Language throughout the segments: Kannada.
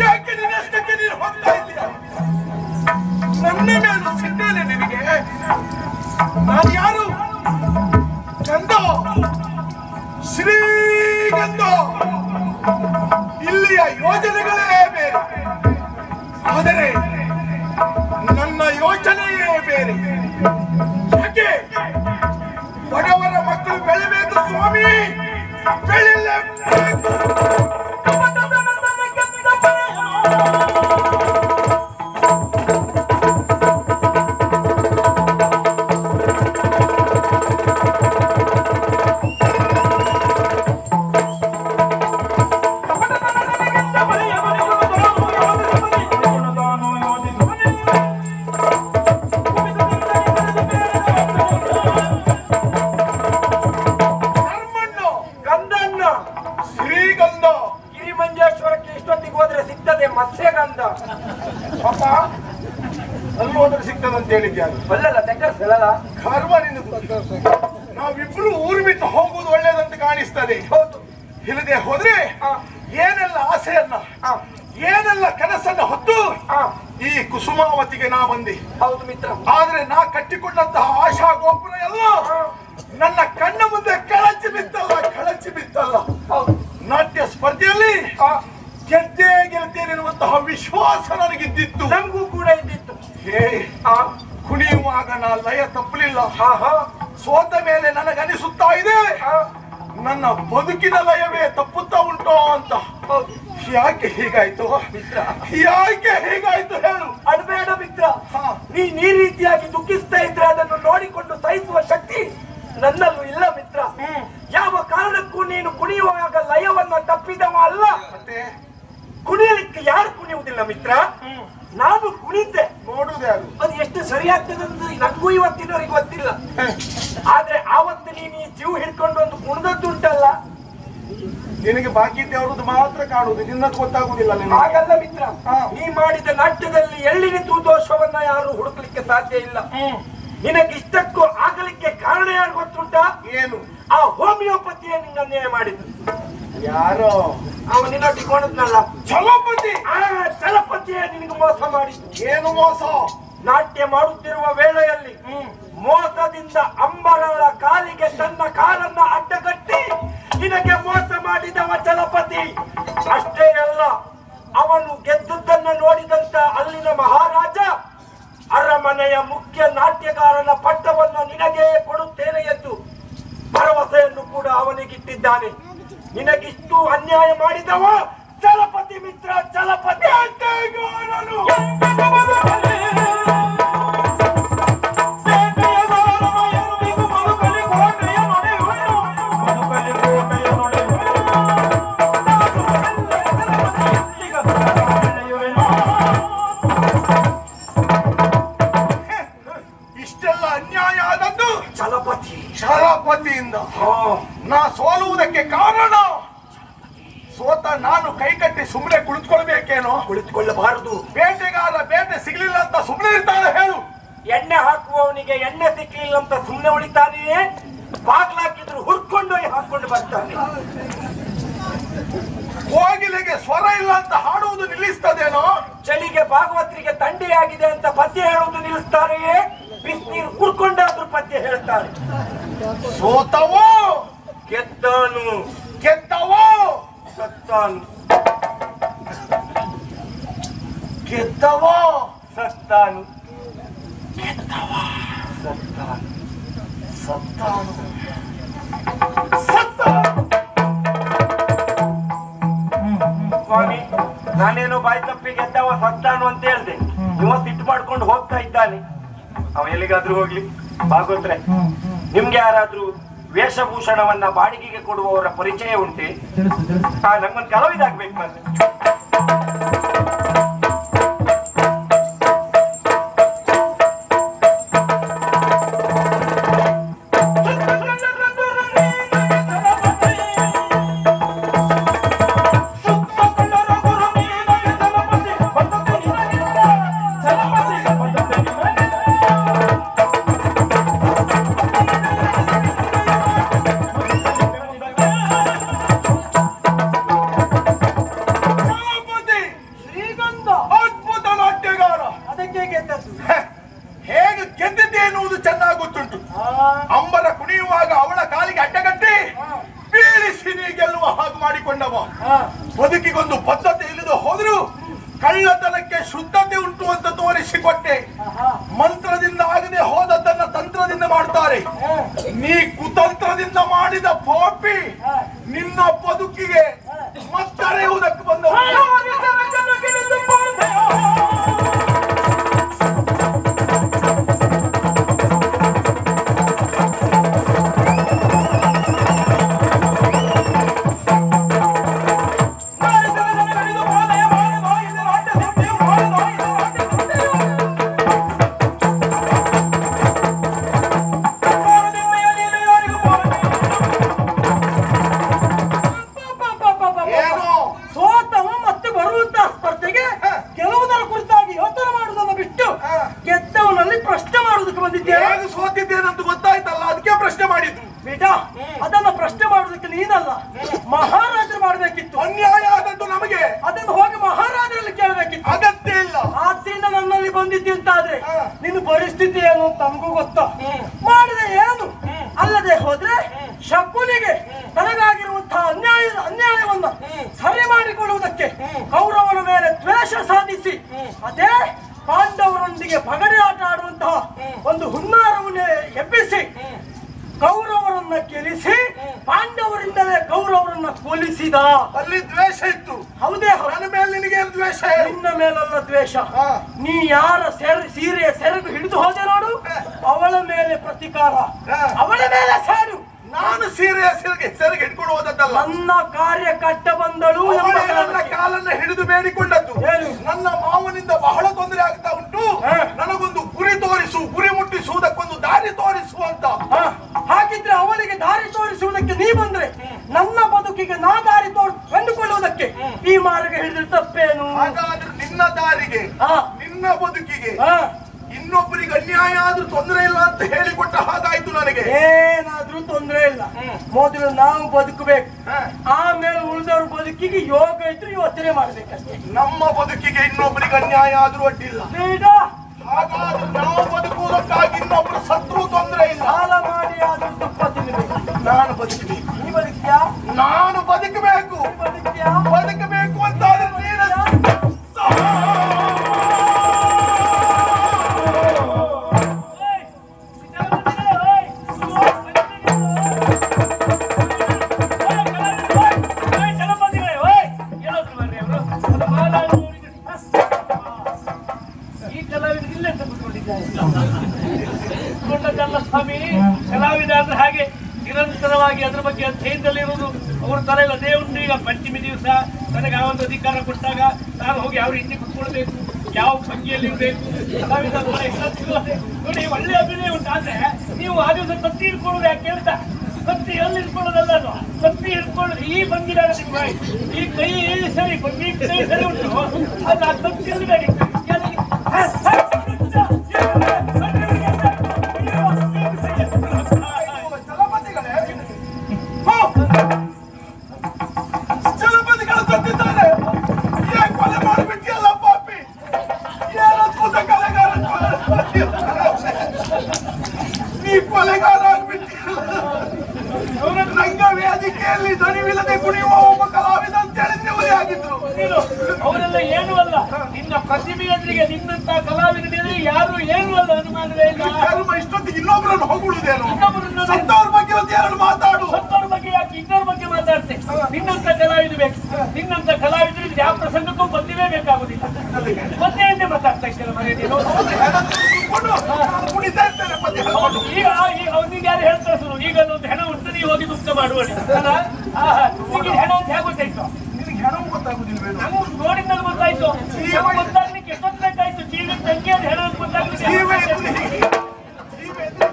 ಯಾಕೆ ನಿನ್ನಷ್ಟಕ್ಕೆ ನೀನು ಹೋಗ್ತಾ ಇದ್ದೀಯ? ನನ್ನ ಮೇಲೆ ಸಿದ್ದೇನೆ ನಿನಗೆ. ನಾನು ಯಾರು? ಶ್ರೀ ಶ್ರೀಗಂಧ? ಇಲ್ಲಿಯ ಯೋಜನೆಗಳೇ ಬೇರೆ. ಆದರೆ ನನ್ನ ಯೋಚನೆಯೇ ಬೇರೆ. ಯಾಕೆ? ಬಡವರ ಮಕ್ಕಳು ಬೆಳೆಬೇಕು ಸ್ವಾಮಿ. ಬೆಳಿಲೇಬೇಕು ಮತ್ಸ್ಯಗಂಧ ಪಾಪ. ಅಲ್ಲಿ ಹೋದ್ರೆ ಸಿಗ್ತದಂತ ಹೇಳಿದ್ಯಾರು ಅಲ್ಲಲ್ಲ ತೆಕ್ಕಸಲ್ಲ ಕರ್ಮ ನಿನಗೂ ನಾವಿಬ್ರು ಊರು ಬಿಟ್ಟು ಹೋಗುವುದು ಒಳ್ಳೇದಂತ ಕಾಣಿಸ್ತದೆ. ಹೌದು. ಇಲ್ಲದೆ ಹೋದ್ರೆ. ಏನೆಲ್ಲ ಆಸೆಯನ್ನ. ಏನೆಲ್ಲ ಕನಸನ್ನ ಹೊತ್ತು. ಈ ಕುಸುಮಾವತಿಗೆ ನಾ ಬಂದೆ. ಹೌದು ಮಿತ್ರ. ಆದ್ರೆ ನಾ ಕಟ್ಟಿಕೊಂಡಂತಹ ವಿಶ್ವಾಸ ನನಗಿದ್ದಿತ್ತು ನಮಗೂ ಕೂಡ ಇದ್ದಿತ್ತು. ಹೇ ಆ, ಕುಣಿಯುವಾಗ ನಾ ಲಯ ತಪ್ಪಲಿಲ್ಲ. ಸೋತ ಮೇಲೆ ನನಗನಿಸುತ್ತಾ ಇದೆ. ಆ, ನನ್ನ ಬದುಕಿನ ಲಯವೇ ತಪ್ಪುತ್ತಾ ಉಂಟೋ ಅಂತ. ಯಾಕೆ ಹೀಗಾಯ್ತು? ಮಿತ್ರ. ಯಾಕೆ ಹೀಗಾಯ್ತು ಹೇಳು. ಅಡ್ಬೇಡ ಮಿತ್ರ. ಹಾ. ನೀನ್ ಈ ರೀತಿಯಾಗಿ ದುಃಖಿಸ್ತಾ ಇದ್ರೆ ಅದನ್ನು ನೋಡಿಕೊಂಡು ಸಹಿಸುವ ಶಕ್ತಿ ನನ್ನಲ್ಲೂ ಇಲ್ಲ ಮಿತ್ರ. ಹ್ಮ್. ಯಾವ ಕಾರಣಕ್ಕೂ ನೀನು ಕುಣಿಯುವಾಗ ಲಯವನ್ನ ತಪ್ಪಿದವ ಅಲ್ಲ ಮತ್ತೆ? ಕುಣಿಯಲಿಕ್ಕೆ ಯಾರು ಕುಣಿಯುವುದಿಲ್ಲ ಮಿತ್ರ. ನಾನು ಕುಣಿದ್ದೆ ನೋಡುದು ಯಾರು ಅದು ಎಷ್ಟು ಸರಿಯಾಗ್ತದೆ ಅಂತ ನನಗೂ ಇವತ್ತಿನವರಿಗೆ ಗೊತ್ತಿಲ್ಲ. ಆದ್ರೆ ಆವತ್ತು ನೀನು ಈ ಜೀವ ಹಿಡ್ಕೊಂಡು ಒಂದು ಕುಣಿದದ್ದುಂಟಲ್ಲ? ನಿನಗೆ ಬಾಕಿ ಇದ್ದವರದ್ದು ಮಾತ್ರ ಕಾಣುವುದು. ನಿನ್ನ ಗೊತ್ತಾಗುದಿಲ್ಲ ನಿನಗೆ. ಹಾಗಲ್ಲ ಮಿತ್ರ. ನೀ ಮಾಡಿದ ನಾಟ್ಯದಲ್ಲಿ ಎಳ್ಳಿನ ದೋಷವನ್ನ ಯಾರು ಹುಡುಕ್ಲಿಕ್ಕೆ ಸಾಧ್ಯ ಇಲ್ಲ. ನಿನಗೆ ಇಷ್ಟಕ್ಕೂ ಆಗಲಿಕ್ಕೆ ಕಾರಣ ಯಾರು ಗೊತ್ತುಂಟ? ಏನು? ಆ ಹೋಮಿಯೋಪತಿಯ ನಿನ್ನ ಅನ್ಯಾಯ ಮಾಡಿದ್ದು. ಯಾರೋ? ಅವ ನಿನ್ನ ಕೊಡದ್ನಲ್ಲ ಛಲಪತಿ ಆ ಚಲಪತಿಯ ನಿನಗೆ ಮೋಸ ಮಾಡಿ ಏನು ಮೋಸ? ನಾಟ್ಯ ಮಾಡುತ್ತಿರುವ ವೇಳೆಯಲ್ಲಿ ಮೋಸದಿಂದ ಅಂಬರವರ ಕಾಲಿಗೆ ತನ್ನ ಕಾಲನ್ನ ಅಡ್ಡಗಟ್ಟಿ ನಿನಗೆ ಮೋಸ ಮಾಡಿದವ ಚಲಪತಿ ಅಷ್ಟೇ ಅಲ್ಲ ಅವನು ಗೆದ್ದುದನ್ನ ನೋಡಿದಂತ ಅಲ್ಲಿನ ಮಹಾರಾಜ ಅರಮನೆಯ ಮುಖ್ಯ ನಾಟ್ಯಗಾರನ ಪಟ್ಟವನ್ನು ನಿನಗೆ ಕೊಡುತ್ತೇನೆ ಎಂದು ಭರವಸೆಯನ್ನು ಕೂಡ ಅವನಿಗಿಟ್ಟಿದ್ದಾನೆ. ನಿನಗಿಷ್ಟು ಅನ್ಯಾಯ ಮಾಡಿದವ ಚಲಪತಿ ಮಿತ್ರ ಚಲಪತಿ. ಇಷ್ಟೆಲ್ಲ ಅನ್ಯಾಯ ಆದದ್ದು ಚಲಪತಿ. ಛಲಪತಿಯಿಂದ ನಾ ಸೋಲುವುದಕ್ಕೆ ಕಾರಣ ಸೋತ ನಾನು ಕೈಕಟ್ಟಿ ಸುಮ್ಮನೆ ಕುಳಿತುಕೊಳ್ಬೇಕೇನೋ? ಕುಳಿತುಕೊಳ್ಳಬಾರದು. ಬೇಟೆಗಾರ ಬೇಟೆ ಸಿಗ್ಲಿಲ್ಲ ಅಂತ ಸುಮ್ಮನೆ ಇರ್ತಾನೆ ಹೇಳು. ಎಣ್ಣೆ ಹಾಕುವವನಿಗೆ ಎಣ್ಣೆ ಸಿಕ್ಲಿಲ್ಲ ಅಂತ ಸುಮ್ಮನೆ ಉಳಿತಾನೆಯೇ? ಬಾಗ್ಲಾಕಿದ್ರು ಹುರ್ಕೊಂಡು ಹಾಕೊಂಡು ಬರ್ತಾನೆ. ಕೋಗಿಲೆಗೆ ಸ್ವರ ಇಲ್ಲ ಅಂತ ಹಾಡುವುದು ನಿಲ್ಲಿಸ್ತದೇನೋ? ಚಳಿಗೆ ಭಾಗವತರಿಗೆ ತಂಡಿಯಾಗಿದೆ ಅಂತ ಪದ್ಯ ಹೇಳುವುದು ನಿಲ್ಲಿಸ್ತಾರೆಯೇ? ಬಿಸಿನೀರು ಕುಡ್ಕೊಂಡಾದ್ರೂ ಪದ್ಯ ಹೇಳ್ತಾರೆ. ಸೋತವೋ? ಗೆದ್ದನು ಗೆದ್ದವೋ ಸತ್ತಾನು ಗೆದ್ದವೋ ಸತ್ತಾನು ಸತ್ತಾನು ಸತ್ತ ಸ್ವಾಮಿ ನಾನೇನು ಬಾಯಿ ತಪ್ಪಿ ಗೆದ್ದವ, ಸತ್ತಾನು ಅಂತ ಹೇಳ್ದೆ. ಇವ ಸಿಟ್ಟು ಮಾಡ್ಕೊಂಡು ಹೋಗ್ತಾ ಇದ್ದಾನೆ. ಅವ ಎಲ್ಲಿಗಾದ್ರೂ ಹೋಗ್ಲಿ. ಭಾಗವತ್ರೆ, ನಿಮ್ಗೆ ಯಾರಾದ್ರೂ ವೇಷಭೂಷಣವನ್ನ ಬಾಡಿಗೆಗೆ ಕೊಡುವವರ ಪರಿಚಯ ಉಂಟೆ. ನಮ್ಮನ್ನು ಕಲಾವಿದಾಗಬೇಕು ಮತ್ತೆ ಅಂಬರ ಕುಣಿಯುವಾಗ ಅವಳ ಕಾಲಿಗೆ ಅಡ್ಡಗಟ್ಟಿ ಬೀಳಿಸಿ ನೀ ಗೆಲ್ಲುವ ಹಾಗೆ ಮಾಡಿಕೊಂಡವ. ಬದುಕಿಗೊಂದು ಬದ್ಧತೆ ಇಲ್ಲದೆ ಹೋದ್ರು ಕಳ್ಳತನಕ್ಕೆ ಶುದ್ಧತೆ ಉಂಟು ಅಂತ ತೋರಿಸಿಕೊಟ್ಟೆ. ಮಂತ್ರದಿಂದ ಆಗದೆ ಹೋದದ್ದನ್ನ ತಂತ್ರದಿಂದ ಮಾಡ್ತಾರೆ. ನೀ ಕುತಂತ್ರದಿಂದ ಮಾಡಿದ ಪೋಪಿ ನಿನ್ನ ಬದುಕಿಗೆ ಬೇಟ ಅದನ್ನ ಪ್ರಶ್ನೆ ಮಾಡೋದಕ್ಕೆ ನೀನಲ್ಲ. ಮಹಾರಾಜರು ಮಾಡಬೇಕಿತ್ತು. ಅನ್ಯಾಯ ಆದದ್ದು ನಮಗೆ. ಅದನ್ನ ಹೋಗಿ ಮಹಾರಾಜರಲ್ಲಿ ಕೇಳಬೇಕಿತ್ತು. ಅಗತ್ಯ ಇಲ್ಲ. ಆದ್ರಿಂದ ನನ್ನಲ್ಲಿ ಬಂದಿದ್ದೆ ಅಂತಾದ್ರೆ. ನಿನ್ನ ಪರಿಸ್ಥಿತಿ ಏನು ಅಂತ ನಮಗೂ ಗೊತ್ತಾ ಮಾಡಿದ ಏನು ಅಲ್ಲದೆ ಹೋದ್ರೆ ಶಕುನಿಗೆ ತನಗಾಗಿರುವಂತಹ ಅನ್ಯಾಯ ಅನ್ಯಾಯವನ್ನ ಸರಿ ಮಾಡಿಕೊಳ್ಳುವುದಕ್ಕೆ ಕೌರವನ ಮೇಲೆ ದ್ವೇಷ ಸಾಧಿಸಿ ಅದೇ ಪಾಂಡವರೊಂದಿಗೆ ಪಗಡೆ ಆಟ ಆಡುವಂತಹ ಒಂದು ಹುನ್ನಾರವನ್ನೇ ಎಬ್ಬಿಸಿ ಕೌರವರನ್ನ ಗೆಲ್ಲಿಸಿ ಪಾಂಡವರಿಂದಲೇ ಕೌರವರನ್ನ ಕೊಲಿಸಿದ ಅಲ್ಲಿ ದ್ವೇಷ ಇತ್ತು ಹೌದೇ ಹೌದು. ನನ್ನ ಮೇಲೆ ನಿನಗೆ ಏನು ದ್ವೇಷ ಹೇಳು? ನಿನ್ನ ಹಾ. ನೀ ಯಾರ ಸೆರೆ ಸೀರೆಯ ಸೆರಗು ಹಿಡಿದು ಹೋದೆ ನೋಡು. ಅವಳ ಮೇಲೆ ಪ್ರತಿಕಾರ. ಅವಳ ಮೇಲೆ ಸಾರು. ನಾನು ಸೀರೆಯ ಸೆರಗೆ ಸೆರಗೆ ಹಿಡ್ಕೊಂಡು ಹೋದದ್ದಲ್ಲ. ನನ್ನ ಕಾರ್ಯ ಕಟ್ಟ ಬಂದಳು ನನ್ನ ಕಾಲನ್ನ ಹಿಡಿದು ಬೇಡಿಕೊಂಡದ್ದು. ಏನು? ನನ್ನ ಮಾವನಿಂದ ಬಹಳ ತೊಂದರೆ ಆಗ್ತಾ ಉಂಟು. ನನಗೊಂದು ಗುರಿ ತೋರಿಸು ಗುರಿ ಮುಟ್ಟಿಸುವುದಕ್ಕೊಂದು ದಾರಿ ತೋರಿಸು ಅಂತ. ಹಾಗಿದ್ರೆ ಅವಳಿಗೆ ದಾರಿ ತೋರಿಸುವುದಕ್ಕೆ ನೀ ಬಂದ್ರೆ ನನ್ನ ಬದುಕಿಗೆ ನಾ ದಾರಿ ತೋರ್ ಕಂಡುಕೊಳ್ಳುವುದಕ್ಕೆ ಈ ಮಾರ್ಗ ಹಿಡಿದ್ರೆ ತಪ್ಪೇನು? ದಾರಿಗೆ ನಿನ್ನ ಬದುಕಿಗೆ ಇನ್ನೊಬ್ಬರಿಗೆ ಅನ್ಯಾಯ ಆದ್ರೂ ತೊಂದರೆ ಇಲ್ಲ ಅಂತ ಹೇಳಿಕೊಟ್ಟ ಹಾಗಾಯ್ತು ನನಗೆ. ಏನಾದ್ರೂ ತೊಂದರೆ ಇಲ್ಲ. ಮೊದಲು ನಾವು ಬದುಕಬೇಕು. ಆಮೇಲೆ ಉಳಿದವ್ರ ಬದುಕಿಗೆ ಯೋಗ ಇದ್ರೆ ಯೋಚನೆ ಮಾಡ್ಬೇಕಷ್ಟೇ. ನಮ್ಮ ಬದುಕಿಗೆ ಇನ್ನೊಬ್ಬರಿಗೆ ಅನ್ಯಾಯ ಆದ್ರೂ ಅಡ್ಡಿಲ್ಲ. ಹಾಗಾದ್ರೆ ನಾವು ಬದುಕುವುದಕ್ಕಾಗಿ ಇನ್ನೊಬ್ಬರು ಸತ್ರು ತೊಂದರೆ ಇಲ್ಲ. ಸಾಲ ಮಾಡಿ ಆದ್ರೂ ತುಪ್ಪ ತಿನ್ನಬೇಕು ನಾನು ಬದುಕಬೇಕು ನೀ ಬದುಕ್ಯಾ ನಾನು ಬದುಕಬೇಕು. ನೀ ನಿರಂತರವಾಗಿ ಅದರ ಬಗ್ಗೆ ಅಧ್ಯಯನದಲ್ಲಿರುವುದು ಅವರು ಅದೇ ಉಂಟು ಈಗ ಪಂಚಮಿ ದಿವಸ ನನಗೆ ಆ ಒಂದು ಅಧಿಕಾರ ಕೊಟ್ಟಾಗ ನಾನು ಹೋಗಿ ಯಾವ ರೀತಿ ಕುತ್ಕೊಳ್ಬೇಕು, ಯಾವ ಭಂಗಿಯಲ್ಲಿ ಇರಬೇಕು ಕಲಾವಿದ ಅಂದ್ರೆ ಎಲ್ಲ ಸಿಗೋದೆ. ನೋಡಿ, ಒಳ್ಳೆ ಅಭಿನಯ ಉಂಟು. ಆದ್ರೆ ನೀವು ಆ ದಿವಸ ಕತ್ತಿ ಇಟ್ಕೊಳ್ಳೋದು ಯಾಕೆ ಅಂತ? ಕತ್ತಿ ಎಲ್ಲಿ ಇಟ್ಕೊಳ್ಳೋದಲ್ಲ ಅದು ಕತ್ತಿ ಇಟ್ಕೊಳ್ಳೋದು ಈ ಬಂದಿರ ಈ ಕೈ ಸರಿ ಬಂದಿ ಕೈ ಸರಿ ಉಂಟು. ಅದು ಆ ಕತ್ತಿ ಹಿಡಿದಾಡಿ ನೀ ಕೊಲೆಗಾರ ಅವರ ರಂಗ ವೇದಿಕೆಯಲ್ಲಿ ದಣಿವಿಲ್ಲದೆ ಕುಣಿಯುವ ಒಬ್ಬ ಕಲಾವಿದ ಅಂತ ಹೇಳಿ ನೆವರಿ ಆಗಿದ್ರು ಅವರೆಲ್ಲ ಏನೂ ಅಲ್ಲ. ನಿನ್ನ ಪ್ರತಿಭೆ ಎದುರಿಗೆ ನಿನ್ನಂತ ಕಲಾವಿದರಿಗೆ ಯಾರು ಏನೂ ಅಲ್ಲ ಅನುಮಾನವೇ ಇಲ್ಲ ಕರ್ಮ ಇಷ್ಟೊತ್ತಿಗೆ ಇನ್ನೊಬ್ಬರನ್ನು ಹೊಗಳುವುದೇನು ಇನ್ನೊಬ್ಬರನ್ನ ಸತ್ತವ್ರ ಬಗ್ಗೆ ಒಂದು ಎರಡು ಮಾತಾಡು ಸತ್ತವ್ರ ಬಗ್ಗೆ ಯಾಕೆ ಇನ್ನೊಬ್ಬರ ಬಗ್ಗೆ ಮಾತಾಡ್ತೆ? ನಿನ್ನಂತ ಕಲಾವಿದ ಬೇಕು. ನಿನ್ನಂತ ಕಲಾವಿದರಿಗೆ ಯಾವ ಪ್ರಸಂಗಕ್ಕೂ ಬಂದಿವೇ ಬೇಕಾಗುದಿಲ್ಲ. ಹಿಂದೆ ಮಾತಾಡ್ತಾ ನಾನು ಕುಣಿತಾ ಇರ್ತೇನೆ ಪದ್ಯ ಹೇಳ್ಕೊಂಡು. ಈಗ ಈಗ ಅವ್ನಿಗೆ ಯಾರು ಸುರು ಹೆಣ ಉಂಟು ನೀವು ಹೋಗಿ ದುಃಖ ಮಾಡುವ ನಿಮಗೆ ಹೆಣ ಅಂತ ಹೇಗೆ ಗೊತ್ತಾಯ್ತು? ನಿನಗೆ ಹೆಣವು ಗೊತ್ತಾಗುದಿಲ್ವೇನು? ಗೊತ್ತಾಯ್ತು. ನಮ್ಗೆ ಗೊತ್ತಾಗ್ಲಿಕ್ಕೆ ಎಷ್ಟೊತ್ತು ಬೇಕಾಯ್ತು? ಜೀವಿ ತಂಗಿ ಅದು ಹೆಣ ಅಂತ ಗೊತ್ತಾಗ್ಲಿಕ್ಕೆ ಜೀವ. ಜೀವ. ಜೀವ ಎದುರು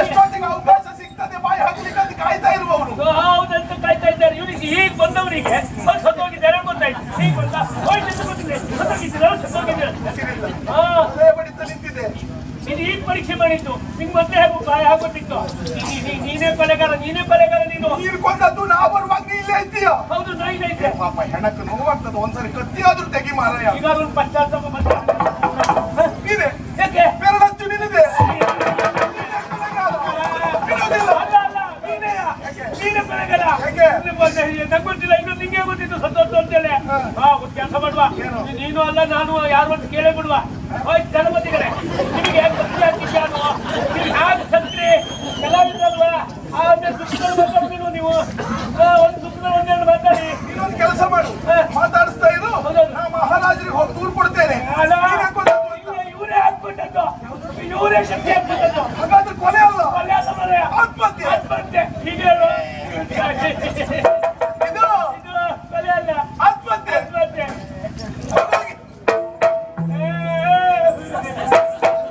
ಎಷ್ಟೊತ್ತಿಗೆ ಅವಕಾಶ ಸಿಗ್ತದೆ? ಬಾಯಿ ಹಾಕ್ಲಿಕ್ಕೆ ಅಂತ ಕಾಯ್ತಾ ಇರುವವರು ಹೌದಂತ ಕಾಯ್ತಾ ಇದ್ದಾರೆ. ಬಂದವನಿಗೆ ಸ್ವಲ್ಪ ಸತ್ತೋಗಿದ್ದಾರೆ ಗೊತ್ತಾಯ್ತು. ಹೀಗೆ ಬಂದ ಹೋಯ್ತು ಸತ್ತೋಗಿದ್ದಾರೆ ಸತ್ತೋಗಿದ್ದಾರೆ ಹಾ ಬಡಿತ ನಿಂತಿದೆ. ನೀನು ಈಗ ಪರೀಕ್ಷೆ ಮಾಡಿದ್ದು? ನಿಂಗೆ ಮತ್ತೆ ಹೇಗೂ ಬಾಯ ಆಗ್ಬಿಟ್ಟಿತ್ತು ನೀನೇ ಕೊಲೆಗಾರ ನೀನೇ ಕೊಲೆಗಾರ ನೀನು. ನೀರು ಕೊಂದದ್ದು ನಾ ಬರುವಾಗ ನೀ ಇಲ್ಲೇ ಇದ್ದೀಯ? ಹೌದು ನಾ ಇಲ್ಲೇ ಇದ್ದೆ. ಪಾಪ ಹೆಣಕ್ಕೆ ನೋವಾಗ್ತದೆ ಒಂದ್ಸರಿ ಕತ್ತಿಯಾದ್ರೂ ತೆಗಿ ಮಾರಾಯ. ಈಗ ಅದ್ರ ಪಶ್ಚಾತ್ತಾಪ ಮತ್ತೆ ನೀನೆ ಯಾಕೆ? ಬೆರಳಚ್ಚು ನಿಲ್ಲಿದೆ ಸಂತೋಷ ಅಂತೇಳಿ. ಕೆಲಸ ಮಾಡುವ. ನೀನು ಅಲ್ಲ ನಾನು ಯಾರು ಅಂತ ಕೇಳೇ ಬಿಡುವ. ಗಣಪತಿಗಳೇ ನಿಮಗೆ ಬುದ್ಧಿ ಹಾಕಿದ್ಯಾನು ನೀವು ಹ್ಯಾಗ ಸತ್ರಿ ಕಲಾವಿದ್ರಲ್ವಾ? ಆಮೇಲೆ ಒಂದು ಕೃಷ್ಣ ನೀವು. ಒಂದು